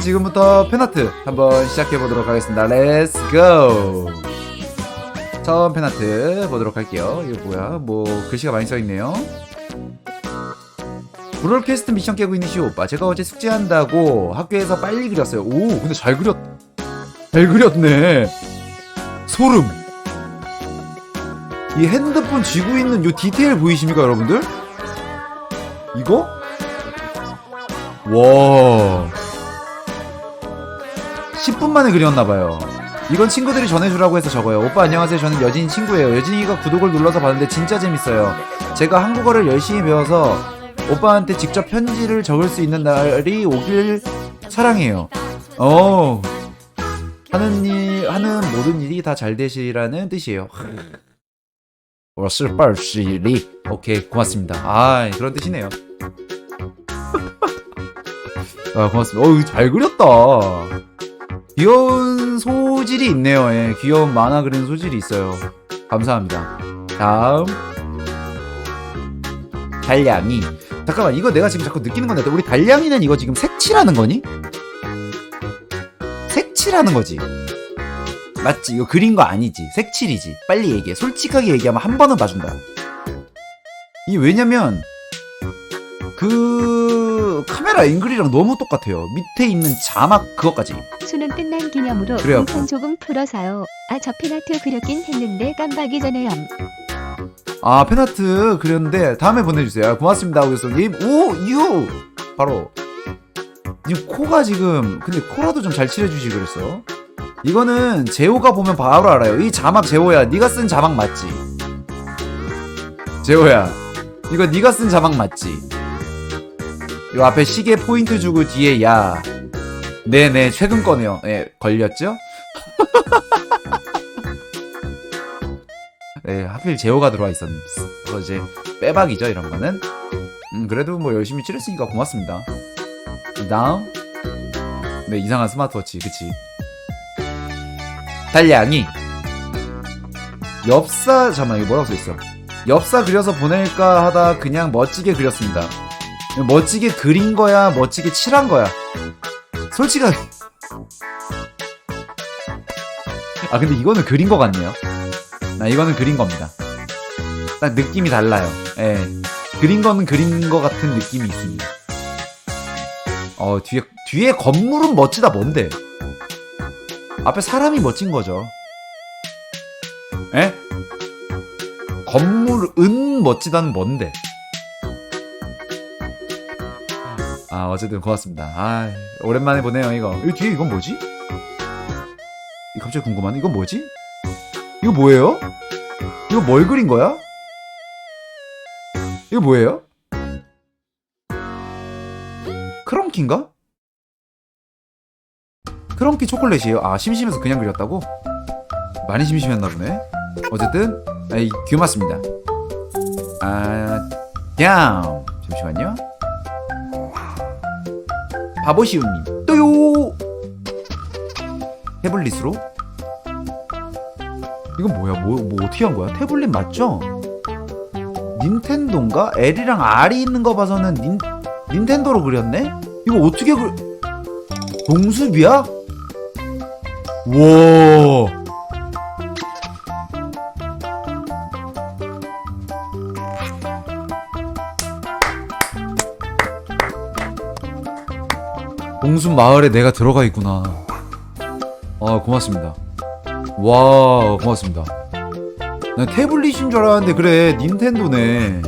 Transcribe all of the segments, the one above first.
지금부터 팬아트 한번 시작해 보도록 하겠습니다. 렛츠 고! 처음 팬아트 보도록 할게요. 이거 뭐야? 뭐 글씨가 많이 써 있네요. 브롤캐스트 미션 깨고 있는 시 오빠. 제가 어제 숙제한다고 학교에서 빨리 그렸어요. 오, 근데 잘 그렸. 잘 그렸네. 소름. 이 핸드폰 쥐고 있는 요 디테일 보이십니까, 여러분들? 이거? 와. 10분 만에 그렸나봐요. 이건 친구들이 전해주라고 해서 적어요. 오빠 안녕하세요. 저는 여진이 친구예요. 여진이가 구독을 눌러서 봤는데 진짜 재밌어요. 제가 한국어를 열심히 배워서 오빠한테 직접 편지를 적을 수 있는 날이 오길 사랑해요. 어. 하는 일 하는 모든 일이 다 잘 되시라는 뜻이에요. 워스팔시리 오케이 고맙습니다. 아 그런 뜻이네요. 아 고맙습니다. 어우 잘 그렸다. 귀여운 소질이 있네요. 예, 귀여운 만화 그리는 소질이 있어요. 감사합니다. 다음 달량이 잠깐만 이거 내가 지금 자꾸 느끼는 건데 우리 달량이는 이거 지금 색칠하는 거니? 색칠하는 거지. 맞지? 이거 그린 거 아니지. 색칠이지. 빨리 얘기해. 솔직하게 얘기하면 한 번은 봐준다. 이 왜냐면 그 카메라 앵글이랑 너무 똑같아요. 밑에 있는 자막 그것까지. 수능 끝난 기념으로 그래요. 조금 풀어서요. 아저 피나트 그렸긴 했는데 깜빡이 전에요. 아 팬아트 그렸는데 다음에 보내주세요. 고맙습니다, 우유소님. 오, 유 바로 지금 코가 지금 근데 코라도 좀 잘 칠해주시 그랬어. 이거는 재호가 보면 바로 알아요. 이 자막 재호야, 네가 쓴 자막 맞지? 재호야, 이거 네가 쓴 자막 맞지? 이 앞에 시계 포인트 주고 뒤에 야, 네네 최근 거네요. 예, 걸렸죠? 네, 하필 제호가 들어와 있었어. 그래서 이제 빼박이죠, 이런 거는. 음, 그래도 뭐 열심히 칠했으니까 고맙습니다. 다음. 네, 이상한 스마트워치, 그치. 달량이. 엽사, 잠깐만, 이거 뭐라고 써있어. 엽사 그려서 보낼까 하다 그냥 멋지게 그렸습니다. 멋지게 그린 거야, 멋지게 칠한 거야. 솔직하게. 아, 근데 이거는 그린 거 같네요. 나 이거는 그린 겁니다. 딱 느낌이 달라요. 예. 그린 거는 그린 거 같은 느낌이 있습니다. 어, 뒤에, 뒤에 건물은 멋지다 뭔데? 앞에 사람이 멋진 거죠. 에? 건물은 멋지다는 뭔데? 아, 어쨌든 고맙습니다. 아, 오랜만에 보네요, 이거. 이 뒤에 이건 뭐지? 이 갑자기 궁금하네. 이건 뭐지? 이거 뭐예요? 이거 뭘 그린 거야? 이거 뭐예요? 크런키인가? 크런키 초콜릿이에요. 아 심심해서 그냥 그렸다고? 많이 심심했나 보네. 어쨌든 아이 귀 맞습니다. 아 뺨. 잠시만요. 바보시우님 또요. 태블릿으로 이건 뭐야? 뭐, 뭐 어떻게 한 거야? 태블릿 맞죠? 닌텐도인가? L이랑 R이 있는 거 봐서는 닌, 닌텐도로 그렸네? 이거 어떻게 그 동숲이야? 와 동숲 마을에 내가 들어가 있구나. 아 고맙습니다. 와 고맙습니다. 난 태블릿인 줄 알았는데 그래 닌텐도네.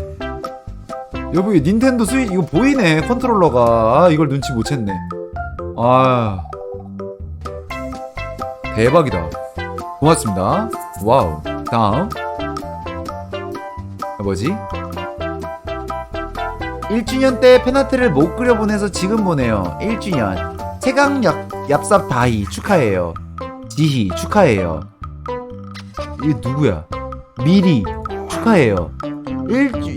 여보 이 닌텐도 스위 이거 보이네 컨트롤러가. 아 이걸 눈치 못 챘네. 아. 대박이다. 고맙습니다. 와우 다음. 아, 뭐지? 1주년 때 팬아트를 못 그려보내서 지금 보내요. 1주년 얍, 얍삽 다이 축하해요 지희 축하해요. 이게 누구야? 미리 축하해요. 일주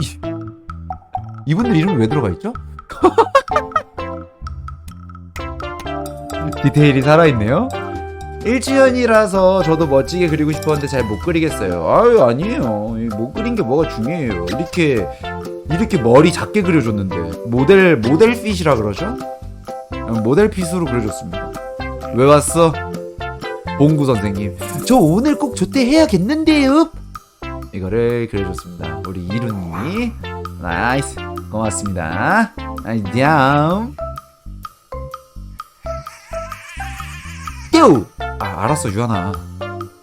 이분들 이름 왜 들어가 있죠? 디테일이 살아있네요. 1주년이라서 저도 멋지게 그리고 싶었는데 잘 못 그리겠어요. 아유 아니에요. 이못 그린 게 뭐가 중요해요. 이렇게 이렇게 머리 작게 그려줬는데 모델 모델 핏이라 그러죠? 모델 핏으로 그려줬습니다. 왜 왔어? 봉구 선생님. 저 오늘 꼭 조퇴해야겠는데요. 이거를 그려줬습니다. 우리 이루님이 나이스 고맙습니다. 냠. 뀨! 아 알았어 유한아.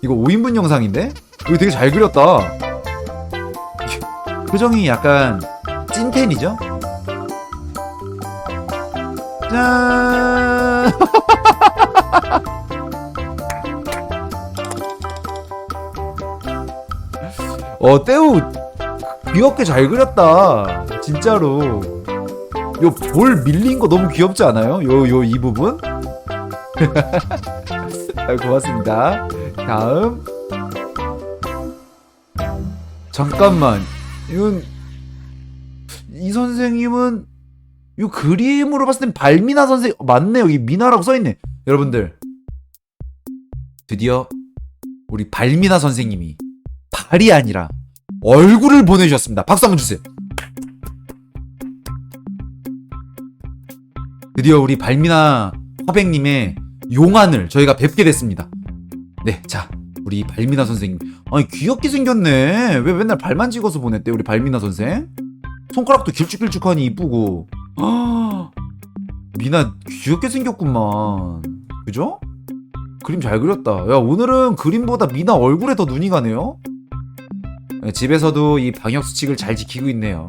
이거 5인분 영상인데? 이거 되게 잘 그렸다. 표정이 약간 찐텐이죠? 짠! 어, 떼우 귀엽게 잘 그렸다. 진짜로. 요 볼 밀린 거 너무 귀엽지 않아요? 요 요 이 부분? 아, 고맙습니다. 다음. 잠깐만. 이건 이 선생님은 이 그림으로 봤을 땐 발미나 선생 맞네. 여기 미나라고 써있네. 여러분들. 드디어 우리 발미나 선생님이 발이 아니라 얼굴을 보내주셨습니다. 박수 한번 주세요. 드디어 우리 발미나 화백님의 용안을 저희가 뵙게 됐습니다. 네자 우리 발미나 선생님. 아니 귀엽게 생겼네. 왜 맨날 발만 찍어서 보냈대 우리 발미나 선생? 손가락도 길쭉길쭉하니 이쁘고 아, 미나 귀엽게 생겼구만. 그죠? 그림 잘 그렸다. 야 오늘은 그림보다 미나 얼굴에 더 눈이 가네요. 네, 집에서도 이 방역수칙을 잘 지키고 있네요.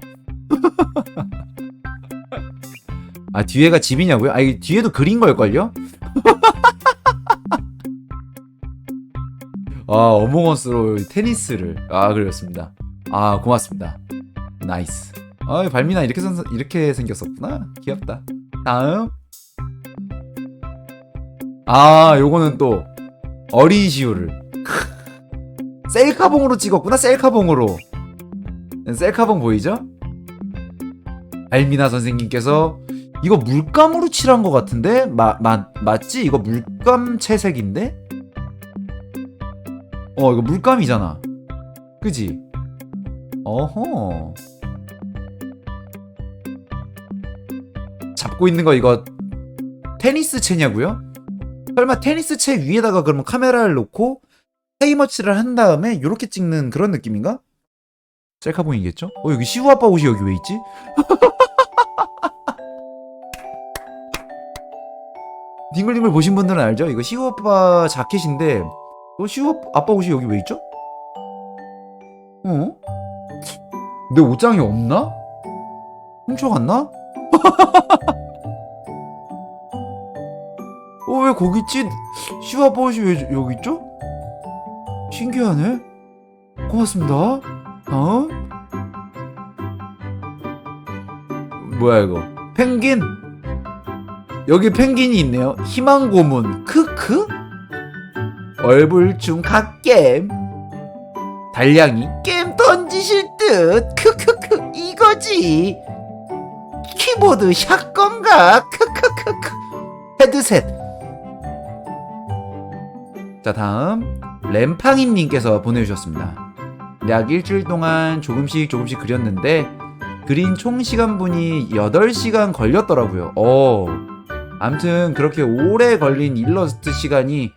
아 뒤에가 집이냐고요? 아 이 뒤에도 그린 걸걸요? 아 어몽어스로 테니스를. 아 그렸습니다. 아 고맙습니다. 나이스 아 발미나 이렇게 선, 이렇게 생겼었구나 귀엽다 다음 아 요거는 또 어린 시우를 셀카봉으로 찍었구나 셀카봉으로 셀카봉 보이죠? 발미나 선생님께서 이거 물감으로 칠한 것 같은데 마, 마, 맞지? 이거 물감 채색인데? 어 이거 물감이잖아 그지? 어허 잡고 있는 거 이거 테니스 채냐고요? 설마 테니스 채 위에다가 그러면 카메라를 놓고 타이머치를 한 다음에 이렇게 찍는 그런 느낌인가? 셀카봉이겠죠? 어 여기 시우 아빠 옷이 여기 왜 있지? 딩글딩글 보신 분들은 알죠? 이거 시우 아빠 자켓인데 어 시우 아빠 옷이 여기 왜 있죠? 어? 내 옷장이 없나? 훔쳐갔나? 어, 왜 거기 있지? 시와 버릇이 왜 여기 있죠? 신기하네. 고맙습니다. 다음. 뭐야, 이거? 펭귄? 여기 펭귄이 있네요. 희망 고문. 크크? 얼굴 중 갓겜. 달량이 게임 던지실 듯. 크크크. 이거지. 키보드 샷건가? 크크크크. 헤드셋. 자, 다음 램팡이님께서 보내주셨습니다. 약 일주일 동안 조금씩 조금씩 그렸는데 그린 총 시간분이 8시간 걸렸더라고요. 어. 암튼 그렇게 오래 걸린 일러스트 시간이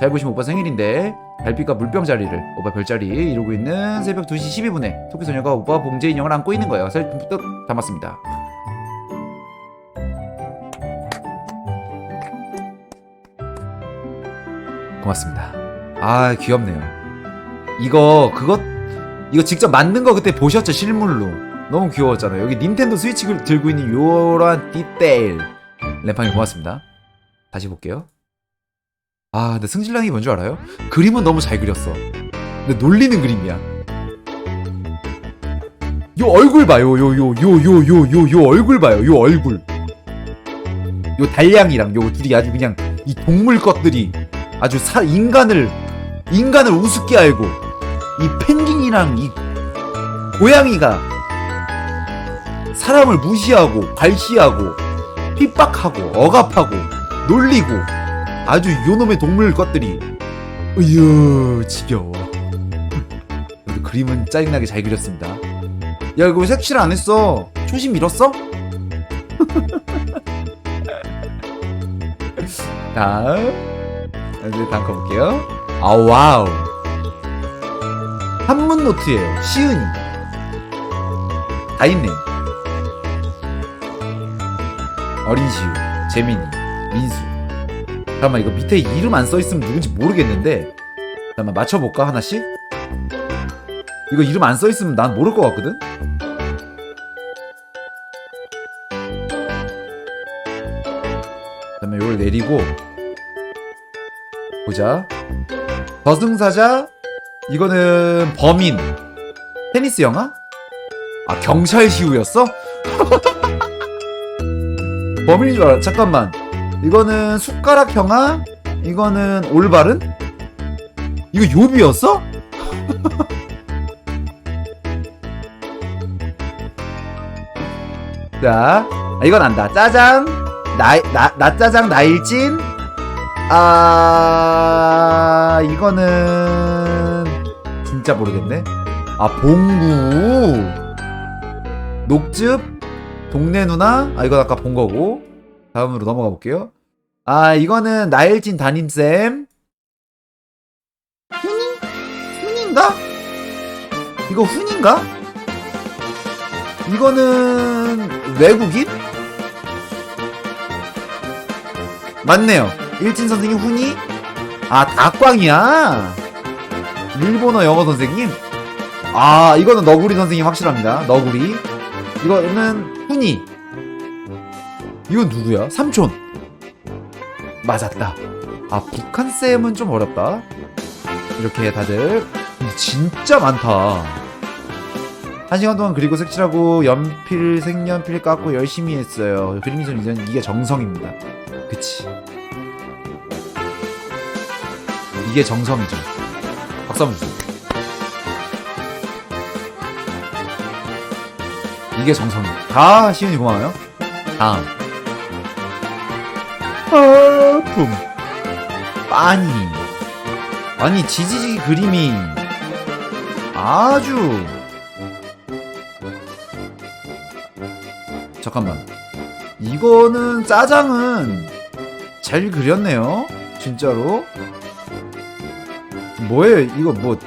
잘 보시면 오빠 생일인데 달빛과 물병 자리를 오빠 별자리 이루고 있는 새벽 2시 12분에 토끼소녀가 오빠 봉제 인형을 안고 있는 거예요. 슬픈 뜻 담았습니다. 고맙습니다. 아 귀엽네요. 이거 그것 이거 직접 만든 거 그때 보셨죠 실물로 너무 귀여웠잖아요. 여기 닌텐도 스위치를 들고 있는 요런 디테일 램팡이 고맙습니다. 다시 볼게요. 아 근데 승질랑이 뭔 줄 알아요? 그림은 너무 잘 그렸어. 근데 놀리는 그림이야. 요 얼굴 봐요. 요 요 요 요 요 요 요 얼굴 봐요. 요 얼굴. 요 달량이랑 요 둘이 아주 그냥 이 동물 것들이 아주 사, 인간을 인간을 우습게 알고 이 펭귄이랑 이 고양이가 사람을 무시하고 발시하고 핍박하고 억압하고 놀리고 아주 요놈의 동물 것들이 으여 지겨워. 그래도 그림은 짜증나게 잘 그렸습니다. 야 이거 왜 색칠 안 했어? 초심 잃었어? 다음 이제 다음 거 볼게요. 아 와우. 한문 노트예요. 시은이 다 있네. 어린 시우 재민이 민수. 잠깐만 이거 밑에 이름 안 써있으면 누군지 모르겠는데. 잠깐만 맞춰볼까 하나씩? 이거 이름 안 써있으면 난 모를 것 같거든? 그다음에 이걸 내리고 보자. 저승사자? 이거는 범인. 테니스 영화? 아 경찰 시우였어? 범인인 줄 알아. 잠깐만. 이거는 숟가락 형아? 이거는 올바른? 이거 요비였어? 자 아, 이건 안다. 짜장? 나, 나, 나 짜장 나일진 아 이거는 진짜 모르겠네 아 봉구 녹즙 동네 누나 아 이건 아까 본 거고 다음으로 넘어가 볼게요 아 이거는 나일진 담임쌤 훈이? 훈인가? 이거 훈인가? 이거는 외국인? 맞네요. 일진 선생님 훈이? 아, 다꽝이야. 일본어 영어 선생님? 아, 이거는 너구리 선생님 확실합니다. 너구리. 이거는 훈이. 이건 누구야? 삼촌. 맞았다. 아, 북한쌤은 좀 어렵다. 이렇게 다들. 진짜 많다. 한 시간 동안 그리고 색칠하고 연필, 색연필 깎고 열심히 했어요. 그림이 좀 이제 이게 정성입니다. 그치. 이게 정성이죠. 박수 한번 주세요. 이게 정성이에요. 다 시은이 고마워요. 다음. 아픔. 빠니. 아니, 지지지 그림이 아주. 잠깐만. 이거는 짜장은 잘 그렸네요. 진짜로. 뭐예요? 이거 뭐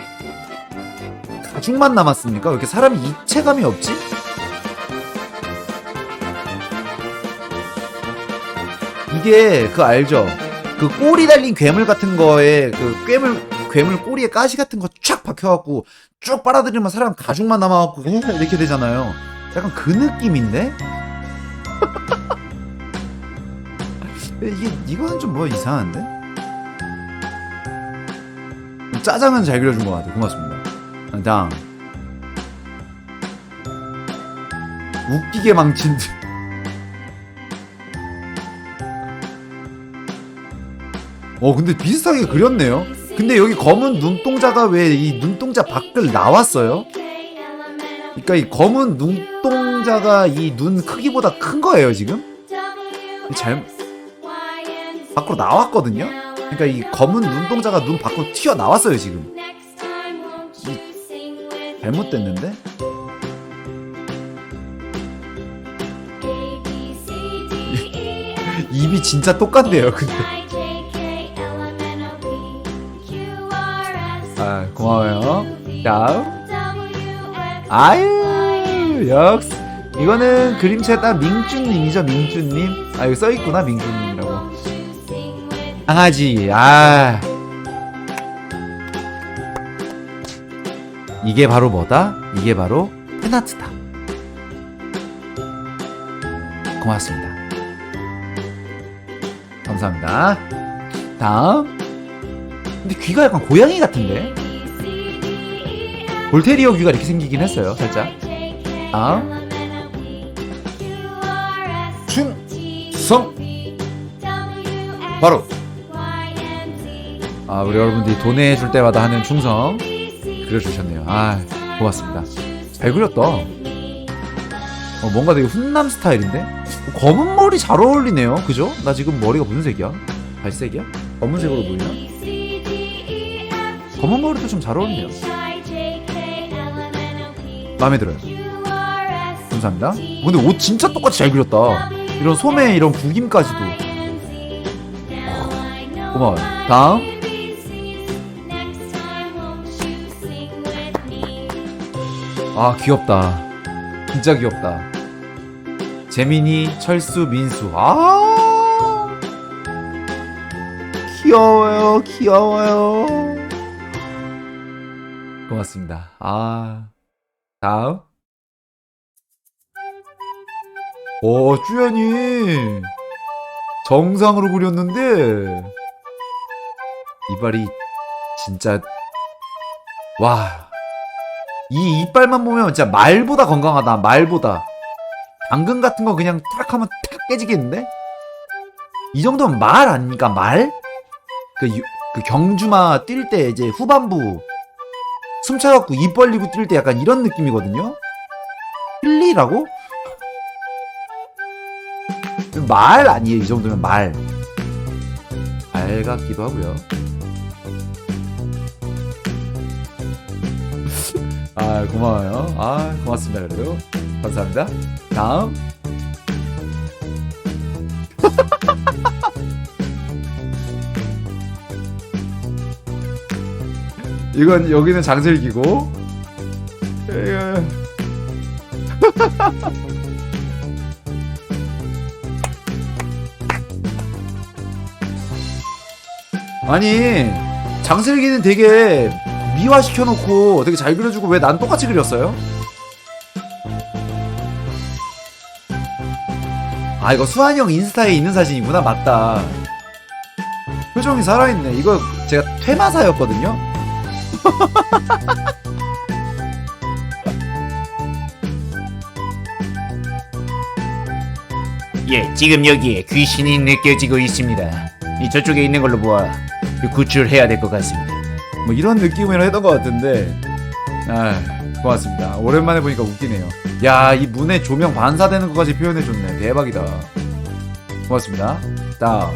가죽만 남았습니까? 왜 이렇게 사람이 입체감이 없지? 이게 그 알죠? 그 꼬리 달린 괴물 같은 거에 그 괴물 괴물 꼬리에 가시 같은 거 쫙 박혀갖고 쭉 빨아들이면 사람 가죽만 남아갖고 이렇게 되잖아요. 약간 그 느낌인데? 이게 이거는 좀 뭐 이상한데? 짜장은 잘 그려준 것 같아요. 고맙습니다. 다음 웃기게 망친 듯. 어 근데 비슷하게 그렸네요. 근데 여기 검은 눈동자가 왜 이 눈동자 밖을 나왔어요? 그러니까 이 검은 눈동자가 이 눈 크기보다 큰 거예요 지금? 잘 밖으로 나왔거든요. 그러니까 이 검은 눈동자가 눈 밖으로 튀어 나왔어요 지금. 잘못됐는데? 입이 진짜 똑같네요 근데. 아 고마워요. 다음. 아유 역시 이거는 그림체에 민준님이죠 민준님. 아 여기 써있구나 민준님이라고. 강아지. 아. 이게 바로 뭐다? 이게 바로 팬아트다. 고맙습니다. 감사합니다. 다음. 근데 귀가 약간 고양이 같은데? 볼테리어 귀가 이렇게 생기긴 했어요 살짝. 다음. 충성. 바로 아 우리 여러분들이 돈해 줄 때마다 하는 충성 그려주셨네요 아 고맙습니다 잘 그렸다 어, 뭔가 되게 훈남 스타일인데 어, 검은 머리 잘 어울리네요 그죠? 나 지금 머리가 무슨 색이야? 갈색이야? 검은색으로 보이나? 검은 머리도 좀 잘 어울리네요 마음에 들어요 감사합니다 근데 옷 진짜 똑같이 잘 그렸다 이런 소매 이런 구김까지도 고마워요. 다음. 아, 귀엽다. 진짜 귀엽다. 재민이, 철수, 민수. 아! 귀여워요, 귀여워요. 고맙습니다. 아. 다음. 오, 쭈연이. 정상으로 그렸는데. 이발이 진짜. 와. 이 이빨만 보면 진짜 말보다 건강하다. 말보다. 당근 같은 거 그냥 탁 하면 탁 깨지겠는데? 이 정도면 말 아닙니까? 말? 그, 유- 그 경주마 뛸 때 이제 후반부 숨 차갖고 입 벌리고 뛸 때 약간 이런 느낌이거든요? 필리라고? 말 아니에요. 이 정도면 말. 말 같기도 하고요. 아 고마워요. 아 고맙습니다. 그래도 감사합니다. 다음. 이건 여기는 장슬기고. 예. 아니 장슬기는 되게 미화시켜놓고 되게 잘 그려주고 왜 난 똑같이 그렸어요? 아 이거 수환이 형 인스타에 있는 사진이구나 맞다 표정이 살아있네 이거 제가 퇴마사였거든요 예, 지금 여기에 귀신이 느껴지고 있습니다. 이 저쪽에 있는 걸로 보아 구출해야 될 것 같습니다. 뭐 이런 느낌으로 했던 것 같은데. 아 고맙습니다. 오랜만에 보니까 웃기네요. 야 이 문에 조명 반사되는 것까지 표현해줬네. 대박이다. 고맙습니다. 다음.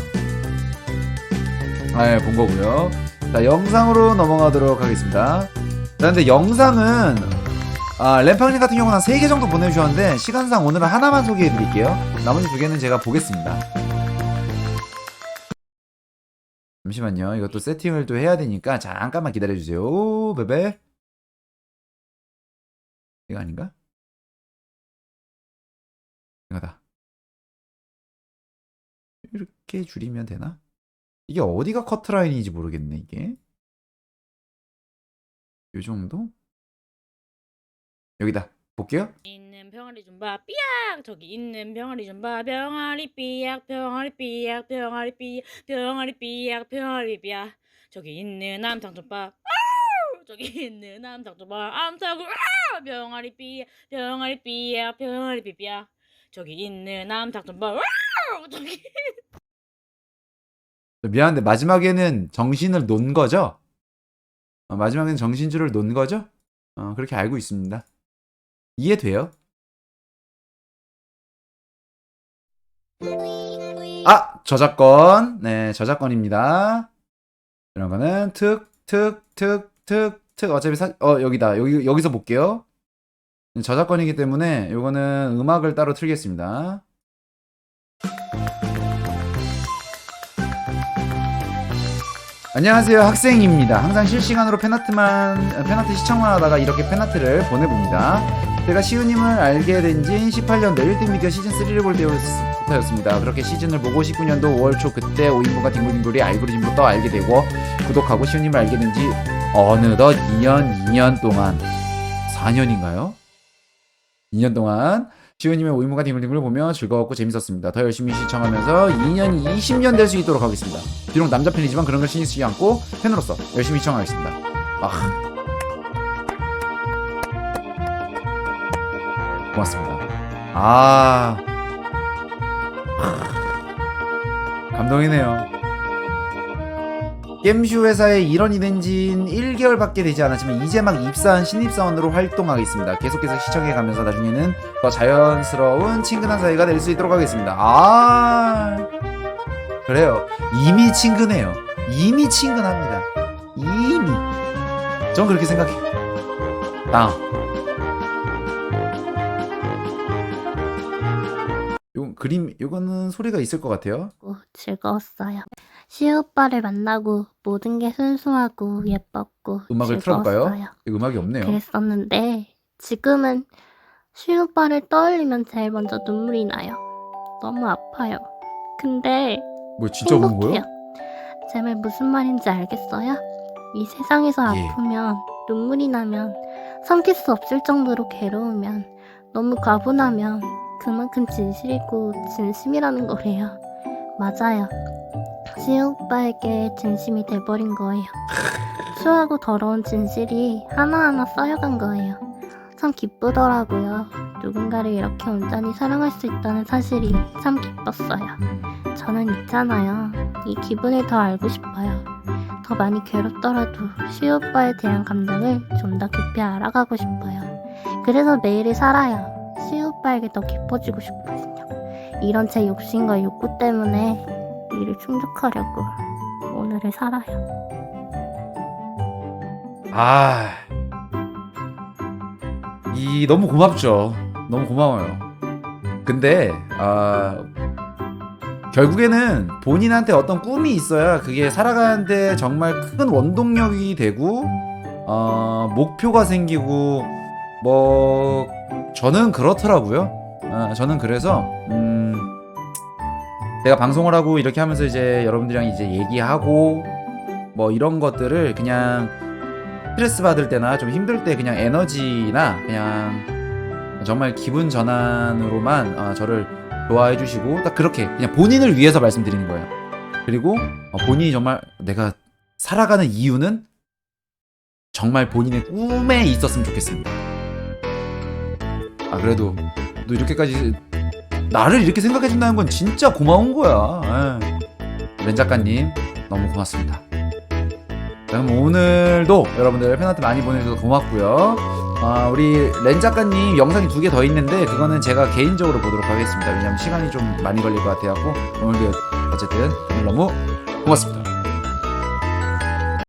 아본 거고요. 자 영상으로 넘어가도록 하겠습니다. 자 근데 영상은 아 램팡님 같은 경우는 한 3개 정도 보내주셨는데 시간상 오늘은 하나만 소개해드릴게요. 나머지 두 개는 제가 보겠습니다 잠시만요. 이것도 세팅을 또 해야 되니까 잠깐만 기다려주세요. 오, 베베. 이거 아닌가? 이거다. 이렇게 줄이면 되나? 이게 어디가 커트라인인지 모르겠네, 이게. 요 정도? 여기다. 볼게요. 있는 병아리 좀 봐, 삐약! 저기 있는 병아리 좀 봐, 병아리 삐약, 병아리 삐약, 병아리 삐약, 병아리 삐약, 병아리 삐약. 저기 있는 암탉 좀 봐, 아우! 저기 있는 암탉 좀 봐, 암탉을, 아! 병아리 삐약, 병아리 삐약, 병아리 삐약. 저기 있는 암탉 좀 봐, 아우! 저기. 미안한데, 마지막에는 정신을 놓은 거죠? 어, 마지막에는 정신줄을 놓은 거죠? 어, 그렇게 알고 있습니다. 이해돼요? 아 저작권. 네 저작권입니다. 이런 거는 특특특특특 어차피 사, 어 여기다. 여기 여기서 볼게요. 저작권이기 때문에 요거는 음악을 따로 틀겠습니다 안녕하세요 학생입니다 항상 실시간으로 팬아트만 팬아트 시청만 하다가 이렇게 팬아트를 보내봅니다 제가 시우님을 알게 된 지 18년도 1등 미디어 시즌3를 볼 때부터였습니다. 그렇게 시즌을 보고 19년도 5월 초 그때 오인분과 딩글딩글이 알고리즘부터 알게 되고 구독하고 시우님을 알게 된 지 어느덧 2년, 2년 동안 4년인가요? 2년 동안 시우님의 오인분과 딩글딩글을 보며 즐거웠고 재밌었습니다. 더 열심히 시청하면서 2년이 20년 될 수 있도록 하겠습니다. 비록 남자 팬이지만 그런 걸 신경 쓰지 않고 팬으로서 열심히 시청하겠습니다. 아, 고맙습니다. 아. 감동이네요. 게임쇼 회사에 일원이 된 지는 1개월밖에 되지 않았지만 이제 막 입사한 신입사원으로 활동하겠습니다. 계속해서 시청해가면서 나중에는 더 자연스러운 친근한 사이가 될 수 있도록 하겠습니다. 아 그래요. 이미 친근해요. 이미 친근합니다. 이미. 전 그렇게 생각해요. 다음. 요 그림 요거는 소리가 있을 것 같아요. 어, 즐거웠어요. 시오빠를 만나고 모든 게 순수하고 예뻤고 음악을 틀어볼까요? 즐거웠어요. 음악이 없네요. 그랬었는데 지금은 시오빠를 떠올리면 제일 먼저 눈물이 나요. 너무 아파요. 근데 뭐 진짜 우는. 거예요? 제말 무슨 말인지 알겠어요? 이 세상에서 예. 아프면 눈물이 나면 삼킬 수 없을 정도로 괴로우면 너무 과분하면 그만큼 진실이고 진심이라는 거래요. 맞아요. 시우 오빠에게 진심이 돼버린 거예요. 추하고 더러운 진실이 하나하나 쌓여간 거예요. 참 기쁘더라고요. 누군가를 이렇게 온전히 사랑할 수 있다는 사실이 참 기뻤어요. 저는 있잖아요. 이 기분을 더 알고 싶어요. 더 많이 괴롭더라도 시우 오빠에 대한 감정을 좀 더 깊이 알아가고 싶어요. 그래서 매일을 살아요. 시우 오빠에게 더 깊어지고 싶거든요. 이런 제 욕심과 욕구 때문에 이를 충족하려고 오늘을 살아요. 아, 이 너무 고맙죠. 너무 고마워요. 근데 아 결국에는 본인한테 어떤 꿈이 있어야 그게 살아가는데 정말 큰 원동력이 되고 어, 목표가 생기고 뭐 저는 그렇더라고요. 어, 저는 그래서 음, 내가 방송을 하고 이렇게 하면서 이제 여러분들이랑 이제 얘기하고 뭐 이런 것들을 그냥 스트레스 받을 때나 좀 힘들 때 그냥 에너지나 그냥 정말 기분 전환으로만 어, 저를 좋아해 주시고 딱 그렇게 그냥 본인을 위해서 말씀드리는 거예요. 그리고 어, 본인이 정말 내가 살아가는 이유는 정말 본인의 꿈에 있었으면 좋겠습니다. 아 그래도 너 이렇게까지 나를 이렇게 생각해 준다는 건 진짜 고마운 거야. 예. 렌 작가님 너무 고맙습니다. 그럼 오늘도 여러분들 팬아트 많이 보내주셔서 고맙고요. 아, 우리 렌 작가님 영상이 두 개 더 있는데 그거는 제가 개인적으로 보도록 하겠습니다. 왜냐면 시간이 좀 많이 걸릴 것 같아갖고 오늘도 어쨌든 오늘 너무 고맙습니다.